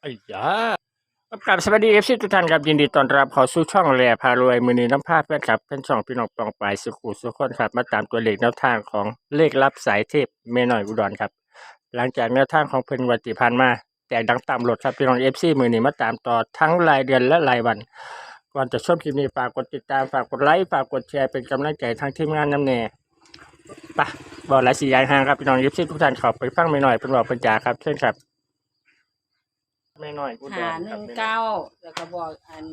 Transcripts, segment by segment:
ไอ้ยาครับกลับสวัสดีเอฟซีทุกท่านครับยินดีต้อนรับเข้าสู่ช่องแหล่พารวยมือนีน้ำภาพแฟนครับเป็นช่องพี่น้องปองปลายสุขุสุขคนครับ มาตามตัวเลขแนวทางของเลขลับสายเทพเมหน่อยอุดรครับ หลังจากแนวทางของเพิ่นวันที่ผ่านมา แต่ดังตามรถครับพี่น้องเอฟซีมือนีมาตามต่อทั้งรายเดือนและรายวัน ก่อนจะชมคลิปนี้ฝากกดติดตามฝากกดไลค์ฝากกดแชร์เป็นกำลังใจทางทีมงานน้ำแน่ไปะบอกหลายสียายห่างครับพี่น้องเอฟซีทุกท่านขอไปฟังไม่หน่อยเป็นบอกเป็นจาครับเช่นครับ ไม่หน่อยอุดรหาคหรับนึ่งเก้าแล้วก็บอกอัน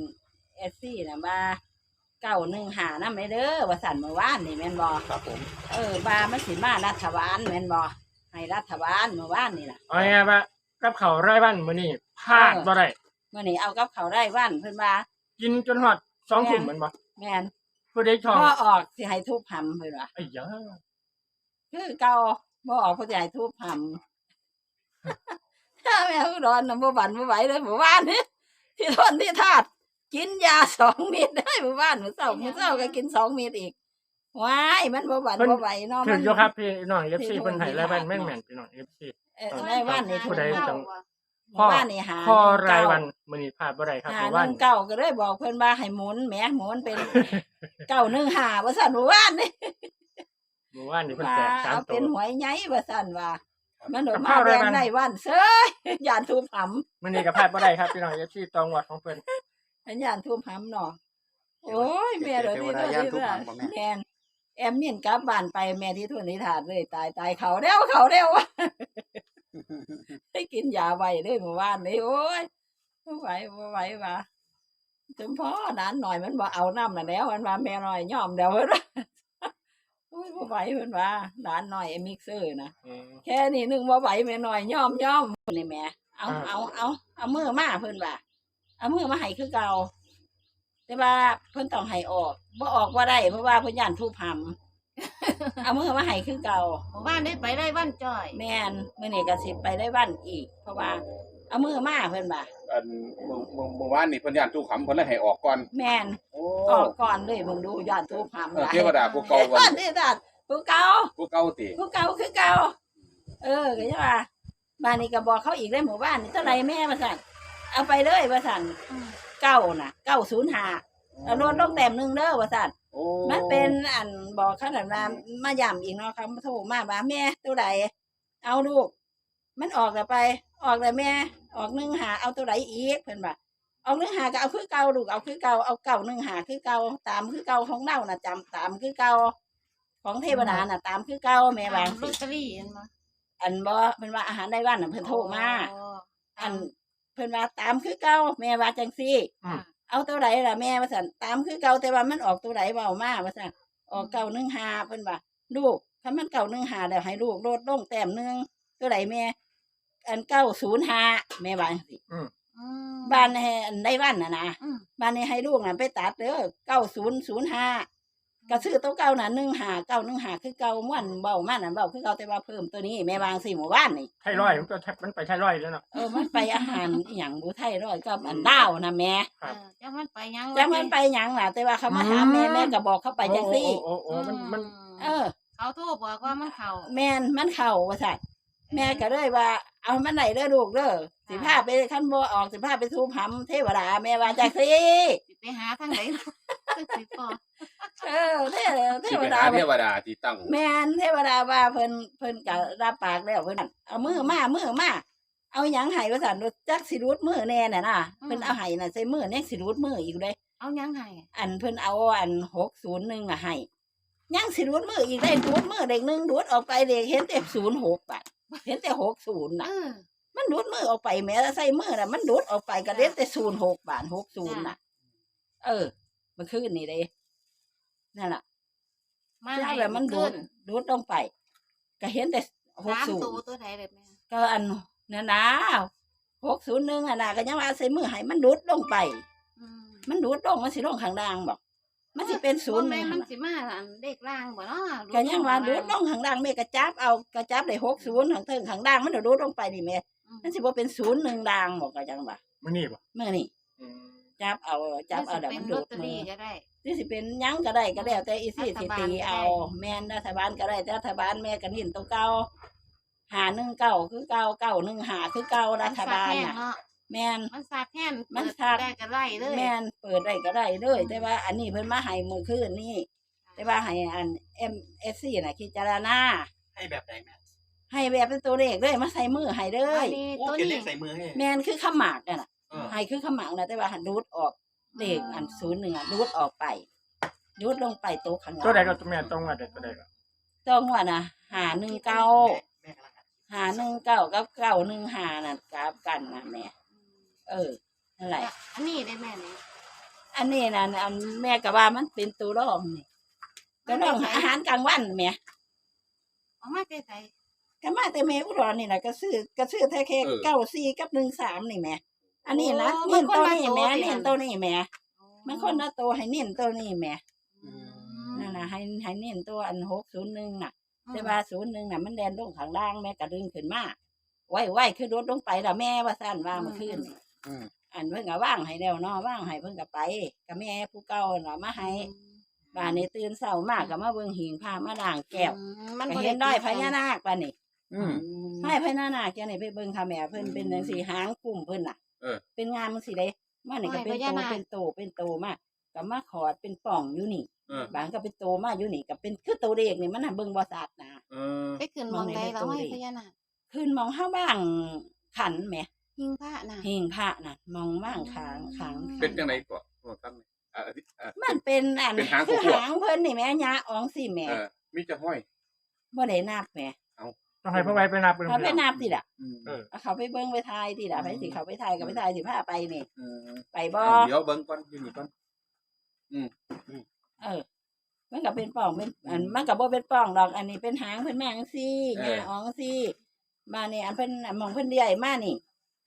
เอสซี่นะว่าเก้าหนึ่งหานะไม่เด้อว่าสันเมื่อวานนี่แม่นบอครับผมเออบามันสิมารัฐบาลแม่นบอให้รัฐบาลเมื่อวานนี่ล่ะ เอาง่ายๆว่ากับเขาวไร่บ้านมื้อนี้พลาดบ่ได้เมื่อนี้เอากับเขาได้วันเพิ่นว่า กินจนฮอดสองทุ่มแมันบ่แม่นผู้ใดชอบพ่อออกสิให้ทุบหำเพิ่นว่าไอ้ยาคือเก่าบ่ออกเพราะสิให้ทุบหำ ถ้าแม่อุดรน่ะบ่บันบ่ไหวเลยเมื่อวานนี้ที่ทนที่ธาตุกินยาสองเม็ดได้เมื่อวานมื้อเช้ามื้อเช้าก็กินสองเม็ดอีกว้ายมันบ่บันบ่ไหวเนาะถึมังน อยู่ครับพี่น้อง FC ที่เพิ่นให้ที่รายบ้านที่แม่นแม่นพี่น้อง FC เออได้วันนี้ผู้ใดทุกจังเมื่อวานนี่หาพอหนึ่งรายเก้วันมื้อนี้พลาดบ่ได้ครับหาเพราะหว่านึ่งเก้าก็เลยบอกเพิ่นว่าให้หมุนแหมหมุนเป็นเก้าหนึ่งหาว่าสั่นเมื่อวานนี่เมื่อวานนี่เพิ่นว่าแตกสามเอาตัเป็วนหวยใหญ่ว่าสั่นว่า มันโดนกับมาข้าวแดรายงวันในวันเซ้ยยานทูบหมื้อนี้ก็พลาดบ่ได้ครับพี่น้อง FC ตองวัดของเพิ่นำเป็นยานทูบหำเนาะโอ้ยแม่เดี๋ยวนี้เทวดาย่านทูปหำบ่แม่แม่นแอมเนี่ยกลับบ้านไปแม่ที่ทุนนิทานเลยตายตายเขาเร็วเขาเร็วว่ะให้กินยาไว้เลยเมื่อวานนี้โอ้ยไม่ไหวไม่ไหวว่ะจนพ่อหลานหน่อยมันบอกเอาน้ำน่ะแล้ว มันว่าแม่หน่อยยอมเดี๋ยวเพิ่น ว่าโอ้ยไม่ไหวเพิ่นว่าหลานหน่อยไอ้มิกเซอร์นะอืม แค่นี้นึงบ่ไหวแม่หน่อยยอมยอมนี่แม่เอาอ่า เอาเอาเอามือมาเพิ่นว่าเอามือมาให้คือเก่าแต่ว่าเพิ่นต้องให้ออกบ่ออกบ่ได้เพราะว่าเพิ่นย่านทุบหำเอามือมาให้คือเก่า หมู่บ้านได้ไปได้บ้านจ้อยแม่นมื้อนี้ก็สิไปได้บ้านอีก เพราะว่า เอามือมาเพิ่นว่าอันเมื่อเมื่อเมื่อวานนี่เพิ่นย่านตู้ขำเพิ่นเลยให้ออกก่อนแม่นโอ้ออกก่อนเลยมึงดูย่านทุบหำเออเทวดาผู้เก่าวันเทวดา ผู้เก่าผู้เก่าติผู้เก่าคือเก่าเออก็ใช่ป่ะบ้านนี้ก็บอกเขาอีกได้หมู่บ้านนี่เท่าไหรแม่มาสั่นเอาไปเลยมาสั่นเก้าน่ะเก้าศูนย์ห้าเอาลดลงแต้มหนึ่งเด้อว่าสั่นโอ้มันเป็นอันบอกขนาดว่ามาย่ำอีกเนาะคำโทรมาว่าแม่ตัวใดเอาลูก มันออกแล้วไป ออกแล้วแม่ ออกหนึ่งหาเอาตัวใดอีกเพิ่นว่าออกหนึ่งหาก็เอาคือเก่าลูกเอาคือเก่าเอาเก่าหนึ่งหาคือเก่าตามคือเก่าของเน่าน่ะจำตามคือเก่า ของเทวดาน่ะ ตามคือเก่าแม่ว่าลอตเตอรี่เห็นบ่อันบ่เพิ่นว่าอาหารได้บ้านน่ะเพิ่นโทรมาอ๋ออันเพิ่นว่าตามคือเก่าแม่ว่าจังซี่อืมเอาตัวไหนล่ะแม่ว่าซั่นตามคือเก่าแต่ว่ามันออกตัวไหนเว้ามาว่าซั่นออกเก่าหนึ่งหาเพิ่นว่าลูกถ้ามันเก่าหนึ่งหาแล้วให้ลูกลดลงแต้มหนึงตัวไหนแม่ อันเก้าศูนย์ห้าแม่ว่าจังซี่อืมบ้านให้อันได้บ้านน่ะนะอืมบ้านนี้ให้ลูกน่ะไปตัดเด้อเก้าศูนย์ศูนย์ห้า ก็ซื้อตัวเก่าน่ะหนึ่งหาเก้าหนึ่งหาคือเก่าม่วนเบามันน่ะเบาคือเก่าแต่ว่าเพิ่มตัวนี้แม่วาจังซี่หมู่บ้านนี่ไทรอยด์มันก็แทบมันไปไทรอยด์แล้วเนาะ เออมันไปอาหารอหย่างบูไทยร้อยก็อันดาวนะแม่ครับเออจังมันไปยังจังมันไปหยังล่ะ แต่ว่าเขามาถามแม่แม่ก็บอกเขาไปจังซี่ โอ้โอ้โอ้มันมัน เออ เขาโทรบอกว่ามันเข้าแม่นมันเข่าว่าสัตว์แม่ก็เลยว่า เอามันไหนเด้อลูกเด้อสิพาไปขั้นบ่ออกสิพาไปทูพำเทวดาแม่ว่าจังซี่ สิไปหาทางไหน สิพอเออเทเทสิวไปดาหาเทวดาที่ตั้งแม่นเทวดาว่าเพิ่นเพิ่นก็รับปากแล้วเพิ่นนั่นเอามือมามือมาเอาหยังให้ว่าสันจักสิรูดมือแน่น่ะนะเพิ่นเอาให้น่ะใส่มือแน่สิรูดมืออีกเลยเอายังไงอันเพิ่นเอาอันหกศูนย์หนึ่งอะให้ยังสิรูดมืออีกได้รูดมือเด็กหนึ่งรูดออกไปเด็กเห็นแต่ศูนย์หกบาทเห็นแต่หกศูนย์เอนะอ มันรูดมือออกไปแม้แต่ใส่มือน่ะมันรูดออกไปก็เด็นแต่ศูนย์หกบาทหกศูนย์น่ะ เออ มันขึ้นนี่เลยนั่นแหละมาแล้วให้แบบมันรูขึ้ดรูดลงไป ก็เห็นแต่หกสามศูนตัวย์ตัวไหนเลยแม่ก็อันนั่นนะหกศูนย์หนึ่งอะนะก็ยังว่าใส่มือให้มันรูดลงไปอืมมันรูดลงมันสิลงข้างล่างบอกมันสิเป็นศูนย์หบ่นึ่แม่งมันน่ะสิมาอันเด็กล่างบ่เนาะก็ยังว่าดูดลงข้างล่างแม่กระจับเอากระจับได้หกศูนย์ข้างเทิงข้างล่างมันเดี๋ยวดูดลงไปนี่แม่อืมนั่นสิบ่เป็นศูนย์หนึ่งด่างบอกก็จังว่ามื้อนี้บ่เมื่อนี่อืม จับเอาจับเอาเดี๋ยวเป็มันนลดูอตดเตอมืรี่อก็ได้ที่สิเป็นหยังก็ได้ก็แล้วแต่อีซี่รัสิฐบาลตีก็ได้เอาแม่นรัฐบาลก็ได้แต่รัฐบาลแม่ก็นิ่นตัวเก่าหาหนึ่งเก้าคือเก้าเก้าหนึ่งหาคือเก้ารัฐบาลมันสดแห้งน่ะเนาะแมนมันสาดแห้งมันเปิดสาดได้ก็ไล่เลยแมนเปิดได้ก็ได้เลยแต่ว่า อันนี้เพิ่นมาให้มือคืนนี่แต่ว่าให้อันเอ็มเอสซีน่ะคิดจารณาให้แบบไหนแม่ให้แบบเป็นตัวเลขเลยมาใส่มือให้เลอัยนนี้โอ้ตัวเขียนเลนี้ขใส่มือให้แมนคือขมากนั่นน่ะเออให้คือขมากนะแต่ว่าหันดูดออกเลขอันศูนย์หนึ่งอะดูดออกไปดูดลงไปโต๊ะข้างล่างตัวใดก็ตัวแม่ตรงว่าใดตัวใดก็ต้องว่านะหาหนึ่งเก้าแม่กำลังหาหนึ่งเก้ากับเก้าหนึ่งหาน่ะกราบกันนะแม่เออนั่นแหละอันนี้ได้แม่นี่อันนี้นะอันแม่ก็ว่ามันเป็นตัวรองนี่ตัวรองอาหารกลางวันแม่เอามาใส่ใส่ก็มาแต่แม่อุดรนี่นะก็ซื้อก็ซื้อแท้แค่เก้าสี่กับหนึ่งสามนี่แม่ อันนี้นะเน้นตัวนี้แม่เน้นตัวนี้แม่มันคนละตัวให้เน้นตัวนี้แม่นั่นนะให้ให้เน้นตัวอันหกศูนย์หนึ่งน่ะ แต่ว่าศูนย์หนึ่งน่ะมันแดนลงข้างล่างแม่ก็ดึงขึ้นมาไว้ไว้คือรถลงไปละแม่ว่าสั้นว่าเมื่อคืนนี่อืม อันเพิ่นก็ว่างให้แล้วเนาะว่างให้เพิ่นก็ไปกับแม่ผู้เก่าน่ะมาให้บ้านนี้ตื่นเช้ามากก็มาเบิ่งหิงพามาล้างแก้วอืมมันก็บ่เห็นได้พญานาคป่ะนี่อืม ให้พญานาคจังได๋ไปเบิ่งค่ะแม่เพิ่นเป็นจังซี่หางกลุ่มเพิ่นน่ะ เออ เป็นงามจังซี่เด้มานี่ก็เป็นโตเป็นโตเป็นโตมาก็มาขอดเป็นป่องอยู่นี่เออบางก็เป็นโตมาอยู่นี่ก็เป็นคือโตเด็กนี่มันน่ะเบิ่งบ่ชัดนะเออไปขึ้นหมองใดแล้วให้พญานาคขึ้นมองเฮาบ้างขันแหมหิงพระน่ะหิงพระน่ะ มองบ้างขางขางเป็นจังไดก่อนโอ้ตั้งอ่าอธิอ่ามันเป็นอันเป็นหางคือขวดหางเพิ่นนี่แหม่ยาอองสิแหม่เออมีจะห้อยบ่ได้นับแหม่ ต้องให้พ่อไว้ไปนับเป็น เขาไปนับติล่ะอืมเออ เอาเขาไปเบิ่งไปทายติล่ะไปสิเขาไปทายก็ไปทายสิพาไปนี่เออไปบ่เดี๋ยวเบิ่งก่อนอยู่นี่ก่อน เออ มันก็เป็นป่องเป็นอันมันก็บ่เป็นป่องดอก อันนี้เป็นหางเพิ่นมาจังซี่ยาอองซี่มานี่อันเพิ่นอันหมองเพิ่นเดียมานี่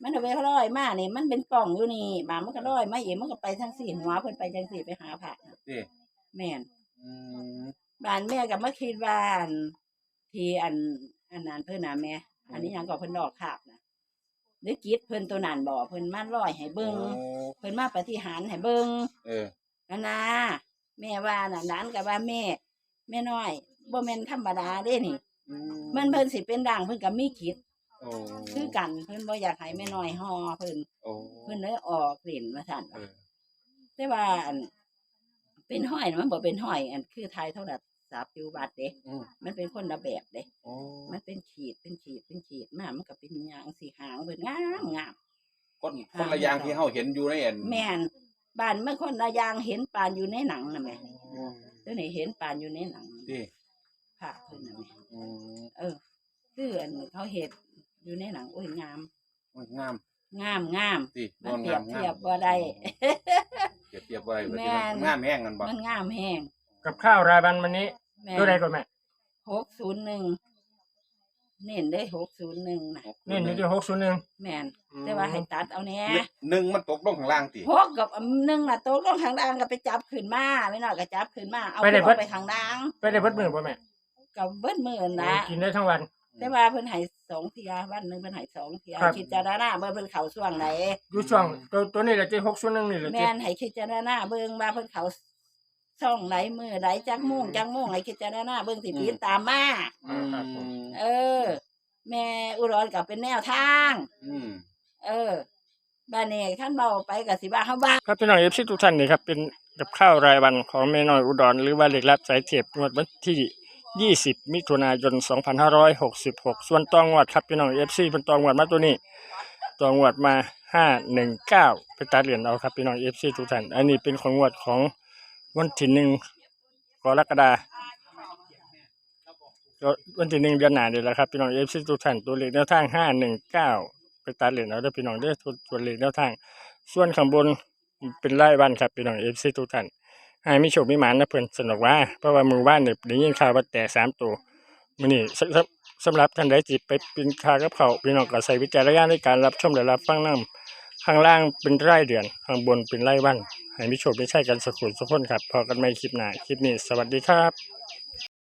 มันเอาไปลอยมานี่ มันเป็นป่องอยู่นี่มามันก็ลอยมาเองมันก็ไปทางสี่หัวเพิ่นไปจังสี่ไปหาพระน่ะนี่แม่น อืม บ้านแม่ก็มาคิดว่าอันที่อัน อันนั้นเพิ่นน่ะแม่อันนี้หยังก็เพิ่นดอกขาบนะหรือกิจเพิ่นตัวนั้นบ่เพิ่นมาร้อยให้เบิ่งโอ้เพิ่นมาปฏิหารย์ให้เบิ่ง เออนั่นนะแม่ว่าน่ะนั้นก็ว่าแม่ แม่น้อยบ่แม่นธรรมดาเด้นี่อืมันเพิ่นสิเป็นด่างเพิ่นก็มีกิจโอ้คือกันเพิ่นบ่อยากให้แม่น้อยฮอเพิ่นโอ้เพิ่นเลยออกเล่นว่าซั่นเออ แต่ว่าอันเป็นห้อยน่ะมันบ่เป็นห้อยอันคือทายโทรศั พท์อยู่บัดเด้อืม มันเป็นคนละแบบเด้ โอ้มันเป็นขีดเป็นขีดเป็นขีดมามันก็เป็นหยางสีหางเป็นงามงาม คนคนละอย่างที่เฮาเห็นอยู่ในอันแม่นบ้านเมื่อคนละอยางเห็นปานอยู่ในหนังนะแม่อืมเดี๋ยวนี้เห็นปานอยู่ในหนังที่ผ่าเพิ่นนะแม่อืมเออคืออันเขาเห็ดอยู่ในหนังโอ้ยงาม โอ้ยงามงามงามที่มันนอนเปรียงาบมเทียบบ่ได้ เปรียบเทียบบ่ได้แบบแม่ที่นมันงามแห้งกันบ่มันงามแห้งกับข้าวรายวันวันนี้ แม่ตัวใดก็แม่หกศูนย์หนึ่งเน้นได้หกศูนย์หนึ่งนะนี่นี่ที่หกศูนย์หนึ่งแม่นแต่ว่าให้ตัดเอาแหน่หนึ่งมันตกลงข้างล่างติหกกับอันหนึ่งน่ะโต๊ะลงข้างล่างก็ไปจับขึ้นมาไม่น้อยก็จับขึ้นมาเอาขึ้นไปข้างล่างไปได้เบิดมือป่ะแม่กับเบิ้ลมือนะกินได้ทั้งวัน แต่ว่าเพิ่นให้สองเทียวันหนึงเพิ่นให้สองเทียครับคิดจารณาเบิ่งเพิ่นเข้าช่วงไหนอยู่ช่วงตัวตัวนี้แหละที่หกศูนย์หนึ่งนี่แหละที่แม่นให้คิดจารณาเบิ่งว่าเพิ่นเข้า ช่องไหนมือไหนจักโมงจักโมงให้คิดจารณาเบิ่งสิติดตามมา อืมเออ แม่อุดรก็เป็นแนวทาง อืม เออบ้านนี้คันเบาไปก็สิว่าเฮาบ้าครับพี่น้องเอฟซีทุกท่านนี่ครับเป็นกับข้าวรายวันของแม่น้อยอุดรหรือว่าเล็กรับสายเทียบงวดวันที่ 20 มิถุนายน 2566 ส่วนตองงวดครับพี่น้องเอฟซีเป็นตองงวดมาตัวนี้ตองงวดมา 519 ไปตัดเหรียญเอาครับพี่น้องเอฟซีทุกท่าน อันนี้เป็นของงวดของ วันที่หนึ่งกรกฎาคมวันที่หนึ่งเดือนหนาเดี๋ยวแหละครับพี่น้องเอฟซีทุกท่านตัวเลขแนวทาง519ไปตัดเหรียญเอาเด้พี่น้องเด้ตัวตัวเลขแนวทาง ส่วนข้างบนเป็นรายวันครับพี่น้องเอฟซีทุกท่านให้มีโชคมีหมานนะเพื่อนสนุกว่า เพราะว่ามือว่านเนี่ยได้ยินข่าวว่าแต่สามตัวมื้อนี้สำหรับท่านใดจิตไปเป็นคากับเขาพี่น้องก็ใส่วิจารณญาณในการรับชมและรับฟังนํ ข้างล่างเป็นไร่เดือน ข้างบนเป็นไร่วันให้มิโชคมีชัยกันสักคนสักคนครับพอกันไม่คลิปหน้าคลิปนี้ สวัสดีครับ